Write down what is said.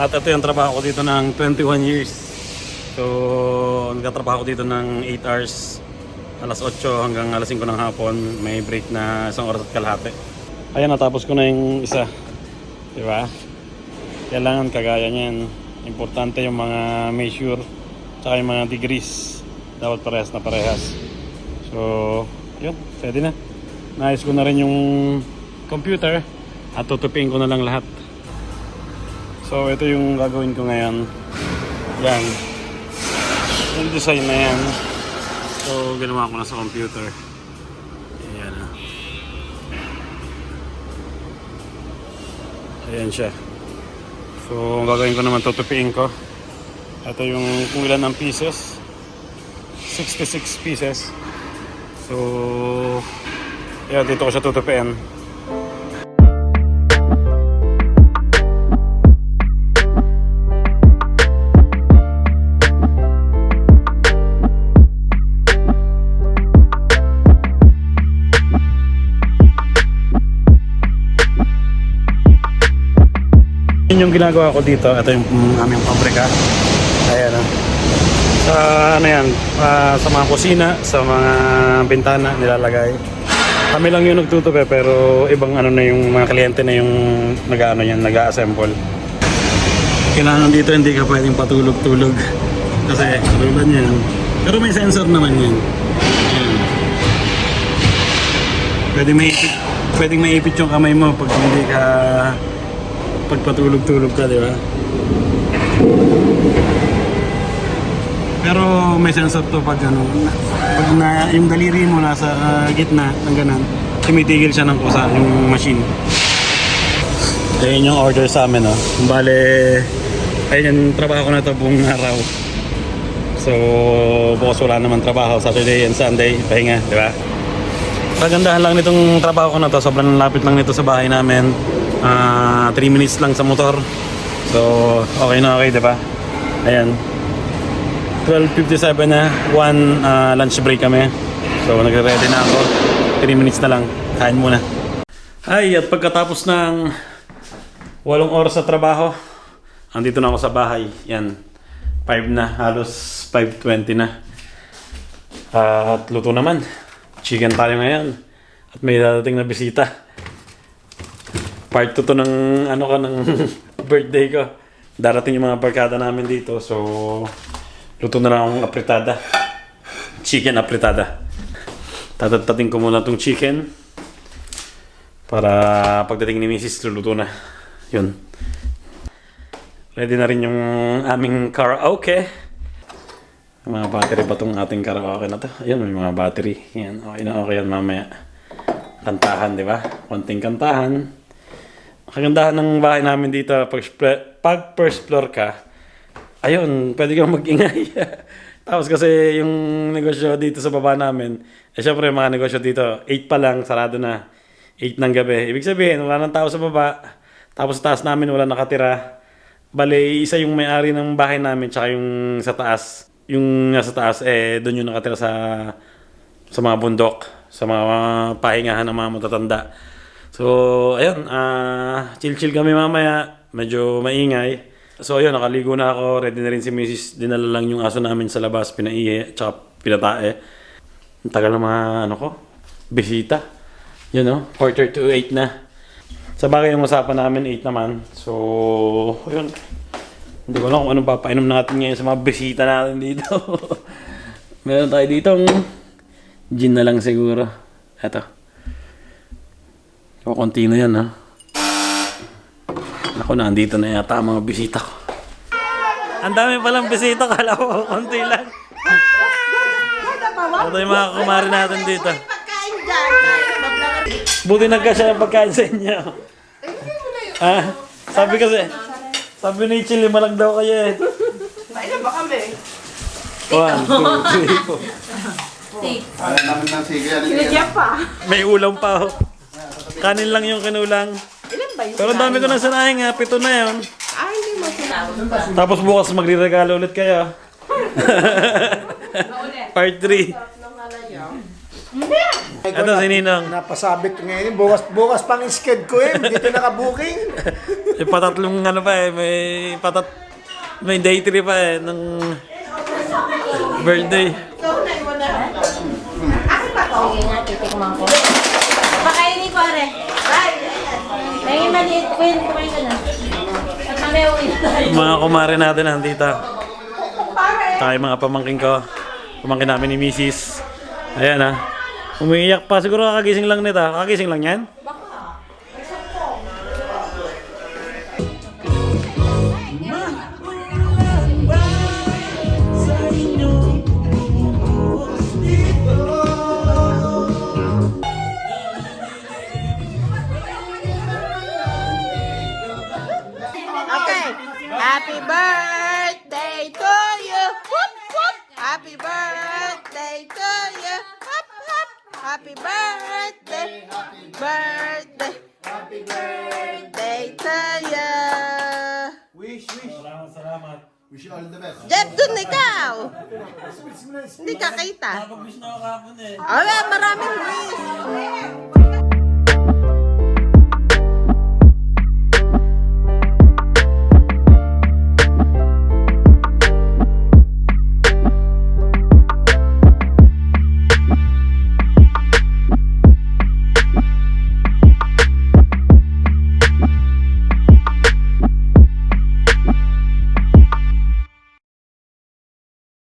At ito yung trabaho ko dito ng 21 years. So, nagtatrabaho ko dito ng 8 hours. Alas 8 hanggang alas 5 ng hapon. May break na isang oras at kalahati. Ayan, natapos ko na yung isa. Di ba? Kailangan kagaya niyan. Importante yung mga measure tsaka yung mga degrees. Dapat parehas na parehas. So, yun. Pwede na. Naayos ko na rin yung computer at tutupiin ko na lang lahat. So, ito yung gagawin ko ngayon. Yan. Yung design na yan. So, ginawa ko na sa computer. Ayan. Ayan siya. So, ang gagawin ko naman, tutupiin ko. Ito yung kung ilan ang pieces. 66 pieces. So, ayan, dito ko siya tutupiin. Yun yung ginagawa ko dito. Ito yung mm, aming pabrika. Ayan ah. Sa ano yan, ah, sa mga kusina, sa mga bintana nilalagay. Kami lang yung nagtutupi pero ibang ano na yung mga kliyente na yung nag-ano yan, nag-assemble. Kailangan dito hindi ka pwedeng patulog-tulog. Kasi tulad yan. Pero may sensor naman yan. Ayan. Pwede maipit, pwedeng maipit yung kamay mo pag hindi ka pagpatulog-tulog ka, di ba? Pero may sensor to pag ano, pag na, yung daliri mo nasa ah, gitna ng ganan, tumitigil siya ng kusa, yung machine. Ayun yung order sa amin, no? Kung bale, ayun yung trabaho ko na to buong araw. So, bukas wala naman trabaho, Saturday and Sunday, pahinga, di ba? Kagandahan lang nitong trabaho ko na to, sobrang lapit lang nito sa bahay namin. 3 minutes lang sa motor. So, okay na okay, di ba? Ayan. 12.57 na, one ah, lunch break kami. So, nagre-ready na ako. 3 minutes na lang, kain muna. Ay, at pagkatapos ng walong oras sa trabaho, andito na ako sa bahay. Yan, 5 na, halos 5.20 na. Ah, at luto naman. Chicken tayo ngayon. At may dadating na bisita. Part 2 to ng ano ka ng birthday ko. Darating yung mga barkada namin dito. So, luto na lang akong apritada. Chicken apritada. Tatatating ko muna tong chicken. Para pagdating ni Mrs. luluto na. Yun. Ready na rin yung aming karaoke. Mga battery pa tong ating karaoke na to. Ayun, may mga battery. Yan, okay na okay yan mamaya. Kantahan, di ba? Konting kantahan. Kagandahan ng bahay namin dito, pag, pag first floor ka, ayun, pwede kang mag-ingay. Tapos kasi yung negosyo dito sa baba namin, eh syempre mga negosyo dito, 8 pa lang, sarado na. 8 ng gabi. Ibig sabihin, wala nang tao sa baba. Tapos sa taas namin, wala nakatira. Bale, isa yung may-ari ng bahay namin, tsaka yung sa taas. Yung nasa taas, eh, doon yung nakatira sa sa mga bundok, sa mga pahingahan ng mga matatanda. So, ayun, ah chill-chill kami mamaya. Medyo maingay. So, ayun, nakaligo na ako. Ready na rin si Mrs. Dinala lang yung aso namin sa labas, pinaihi, tsaka pinatae. Ang tagal ng mga, ano ko, bisita. Yun, no? Quarter to 8 na. Sa bagay yung usapan namin, 8 naman. So, ayun. Hindi ko alam kung anong papainom natin ngayon sa mga bisita natin dito. Meron tayo ditong gin na lang siguro. Eto. O, konti na yan, ha? Ako na, andito na yata ang mga bisita ko. Ang dami palang bisita, kala ko konti lang. Ito yung mga kumari natin dito. Buti nagkasya yung pagkain sa inyo. Ah, sabi kasi, sabi ni Chili, lima lang daw kayo eh. Pailan ba kami? One, two, three, four. Kaya namin ng sige. yan? Sinadya pa. May ulam pa oh. Kanin lang yung kinulang. Ilan ba yun? Pero ang dami ko na sanahin nga, pito na yun. Ah, hindi mo sinabi. Tapos bukas magre-regalo ulit kayo. Part 3. Sarap ng halaya. Ito si Ninang. Napasabit ko ngayon. Bukas, bukas pang sked ko eh. Dito naka-booking. May patatlong ano pa eh, may patat... May day trip pa eh, ng birthday. Sige nga, titikman ko. Pakainin ko, are. May maliit yun, kumain ka na. At mamaya uwi na tayo. Mga kumare natin nandito. Tayo mga pamangking ko. Pamangkin namin ni Mrs. Ayan ah. Umiiyak pa. Siguro kakagising lang nito. Kakagising lang yan? Happy birthday to you. Whoop, whoop. Happy birthday to you. Hop, hop. Happy birthday. Birthday. Happy birthday to you. Wish, wish. Salamat, salamat. Wish you all the best. Jeff, dun ikaw. Hindi ka kita. Nakapag-wish na ako kahapon eh. Ay, maraming wish.